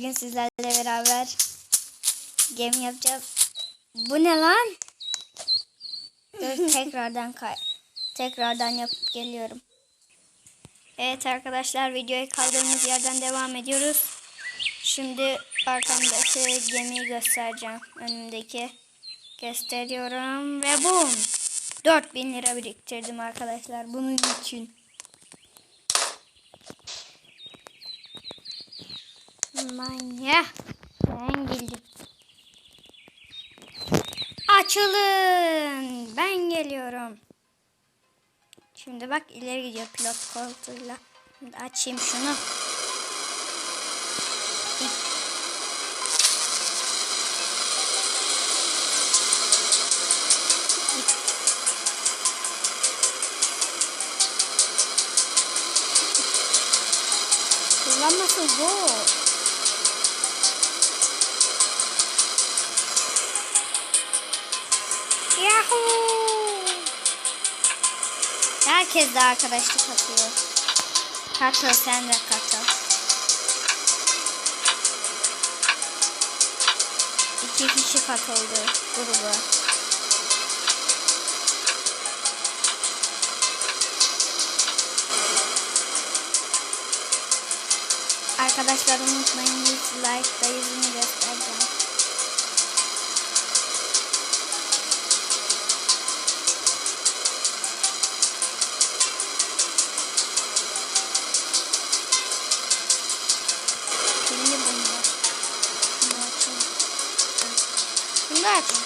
Bugün sizlerle beraber gemi yapacağız. Bu ne lan? Dur tekrardan kay tekrardan yapıp geliyorum. Evet arkadaşlar videoya kaldığımız yerden devam ediyoruz. Şimdi arkamdaki gemiyi göstereceğim. Önümdeki gösteriyorum ve bum. 4000 lira biriktirdim arkadaşlar bunun için. Manya. Ben geldim. Açılın. Ben geliyorum. Şimdi bak ileri gidiyor pilot koltuğuyla. Şimdi açayım şunu. Kullanması zor. Herkes de arkadaşlık atıyor. Katıl sen de katıl. İki kişi katıldı gruba. Arkadaşlar unutmayın 100 like'da yüzünü göstereceğim. Açalım.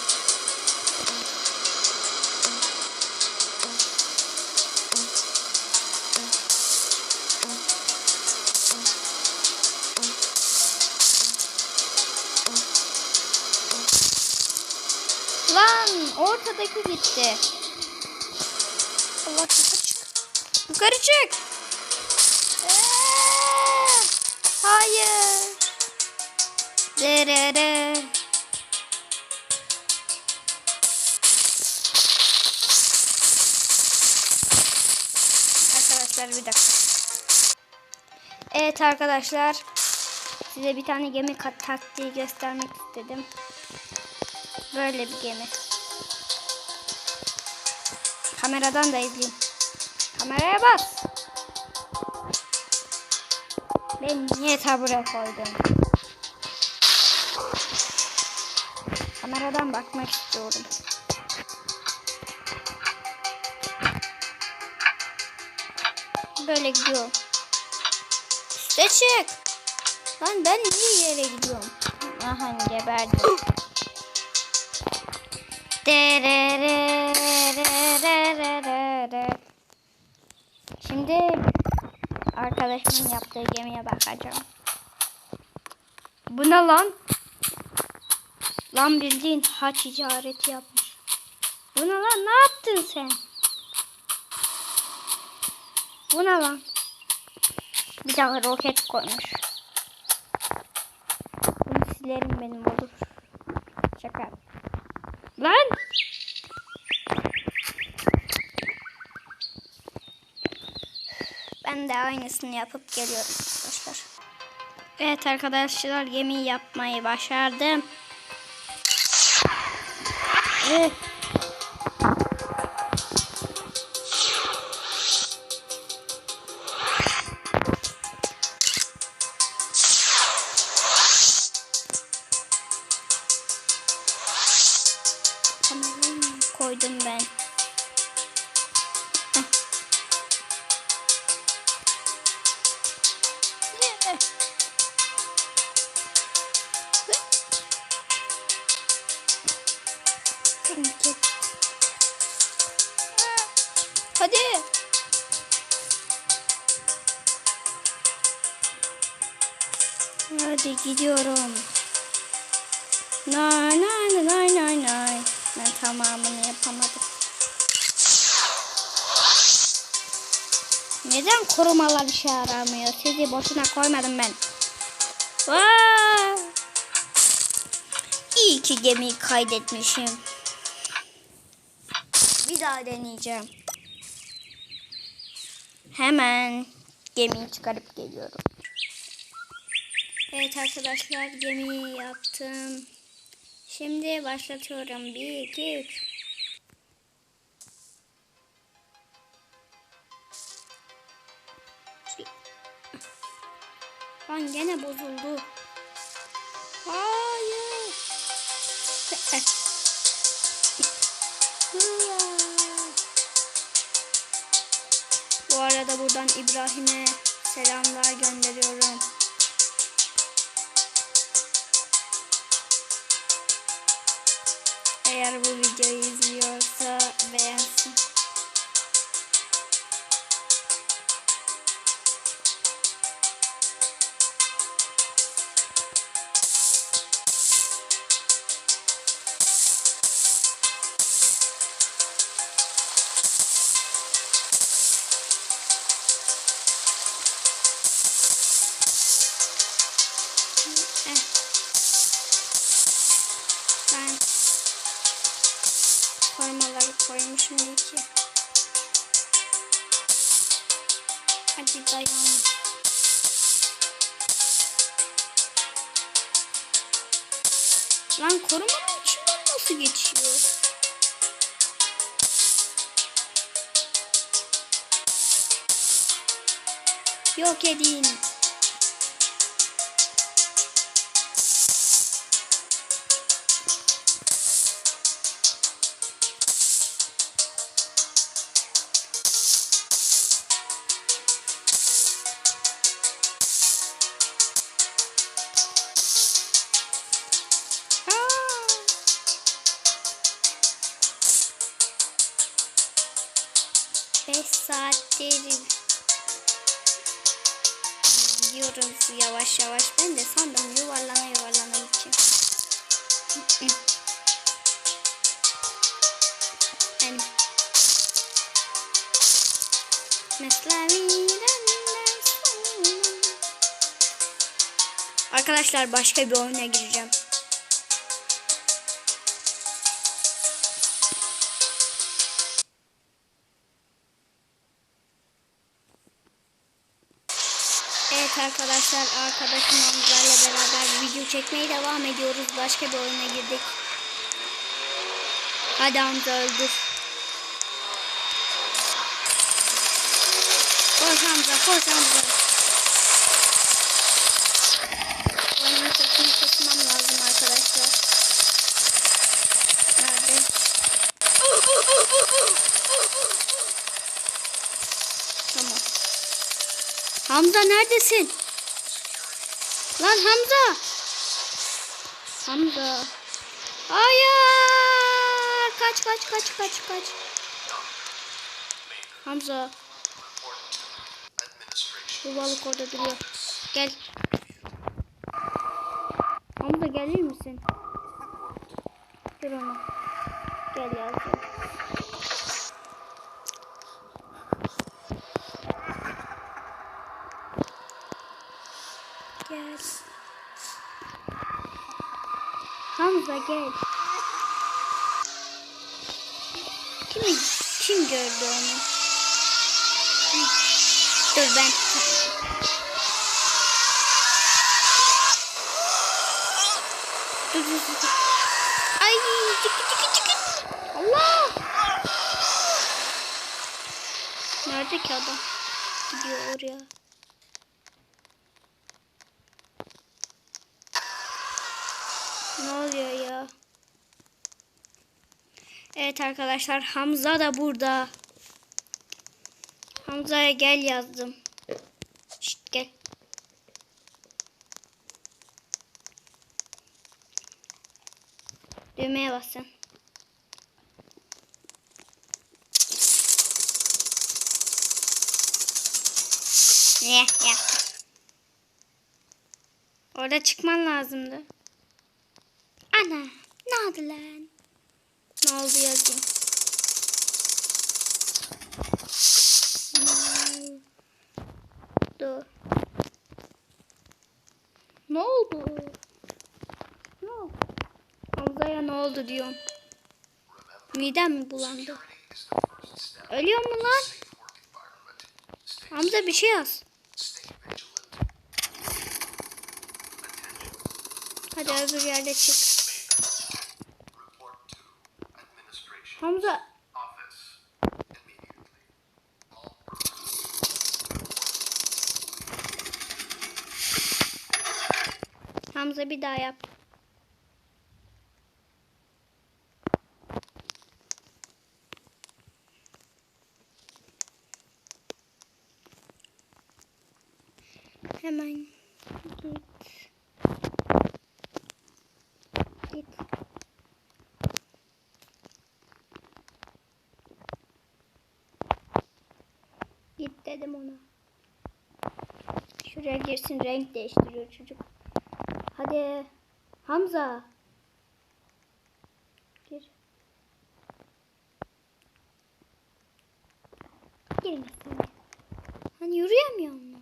Lan ortadaki gitti. Allah yukarı çık. Yukarı çık. Eee, hayır. Derere. Arkadaşlar bir dakika. Evet arkadaşlar. Size bir tane gemi kat taktiği göstermek istedim. Böyle bir gemi. Kameradan da izleyin. Kameraya bas. Ben niye tabure koydum? Kameradan bakmak istiyorum. Böyle gidiyorum. Üste çık. Lan ben niye yere gidiyorum? Aha geberdim. Şimdi arkadaşımın yaptığı gemiye bakacağım. Bu ne lan? Lan bildiğin haç ticareti yapmış. Bu ne lan? Ne yaptın sen? Bu ne lan? Bir daha roket koymuş. Bunu silerim benim olur. Şaka. Lan! Ben de aynısını yapıp geliyorum arkadaşlar. Evet arkadaşlar gemi yapmayı başardım. Evet. Koydum ben. Hadi. Hadi gidiyorum. Nay nay nay nay nay. Ben tamamını yapamadım. Neden korumalar işe yaramıyor? Sizi boşuna koymadım ben. Vaa! İyi ki gemiyi kaydetmişim. Bir daha deneyeceğim. Hemen gemiyi çıkarıp geliyorum. Evet arkadaşlar gemiyi yaptım. Şimdi başlatıyorum. 1, 2, 3. Lan gene bozuldu. Hayır. Bu arada buradan İbrahim'e selamlar gönderiyorum. Eğer bu videoyu izliyorsa beğensin. Koymuşum iyi ki. Hadi dayan. Lan korumanın içinden nasıl geçiyor? Yok edin. 5 saattir gidiyoruz yavaş yavaş. Ben de sandım yuvarlana yuvarlana gideceğim. Yani. Arkadaşlar başka bir oyuna gireceğim. Evet arkadaşlar arkadaşım Hamza'yla beraber video çekmeye devam ediyoruz. Başka bir oyuna girdik. Hadi Hamza öldür. Koş Hamza koş Hamza. Oyunun sesini kısmam lazım arkadaşlar. Nerede? Tamam. Hamza neredesin? Lan Hamza. Hamza. Hayır. Kaç kaç kaç kaç kaç. Hamza. Bu balık orada duruyor. Gel. Hamza gelir misin? Dur onu. Gel yavrum. Gel. Hamza gel. Kim, kim gördü onu? Dur ben. Dur dur. dur. Ay çıkı çıkı çıkı. Allah. Nerede ki adam? Gidiyor oraya. Ne oluyor ya? Evet arkadaşlar Hamza da burada. Hamza'ya gel yazdım. Şşt gel. Düğmeye basın. Ne ya? Orada çıkman lazımdı. Ana ne oldu lan? Ne oldu yazayım. Ne oldu? Ne oldu? Ne oldu? Hamza'ya ne oldu diyorum. Midem mi bulandı? Ölüyor mu lan? Hamza bir şey yaz. Hadi öbür yerde çık. Hamza Hamza bir daha yap. Hemen dedim ona. Şuraya girsin renk değiştiriyor çocuk. Hadi. Hamza. Gir. Girme sen. Hani yürüyemiyor mu?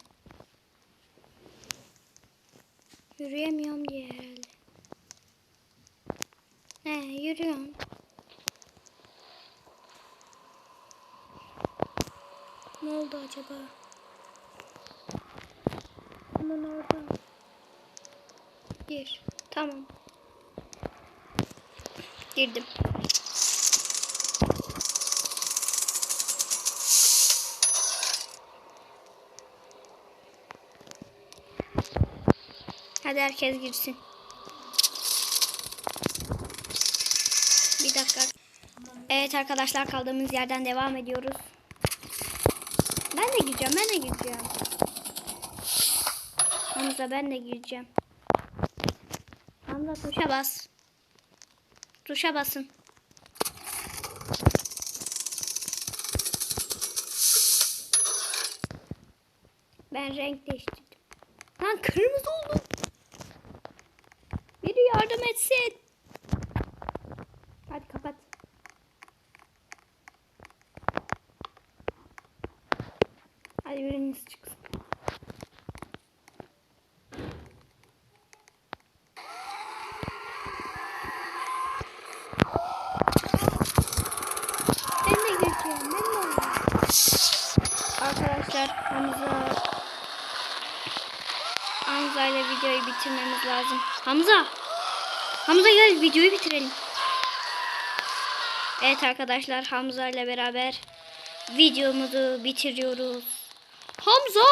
Yürüyemiyorum diye herhalde. He yürüyorum. Ne oldu acaba? Hemen orada. Gir. Tamam. Girdim. Hadi herkes girsin. Bir dakika. Evet arkadaşlar kaldığımız yerden devam ediyoruz. Ben de gireceğim, ben de gireceğim. Hamza ben de gireceğim. Hamza tuşa bas. Tuşa basın. Ben renk değiştirdim. Lan kırmızı oldu. Biri yardım etsin. Hadi kapat. Hadi biriniz çıksın. Ben de gireceğim. Ben de. Arkadaşlar Hamza Hamza ile videoyu bitirmemiz lazım. Hamza! Hamza gel videoyu bitirelim. Evet arkadaşlar Hamza ile beraber videomuzu bitiriyoruz. Hamza!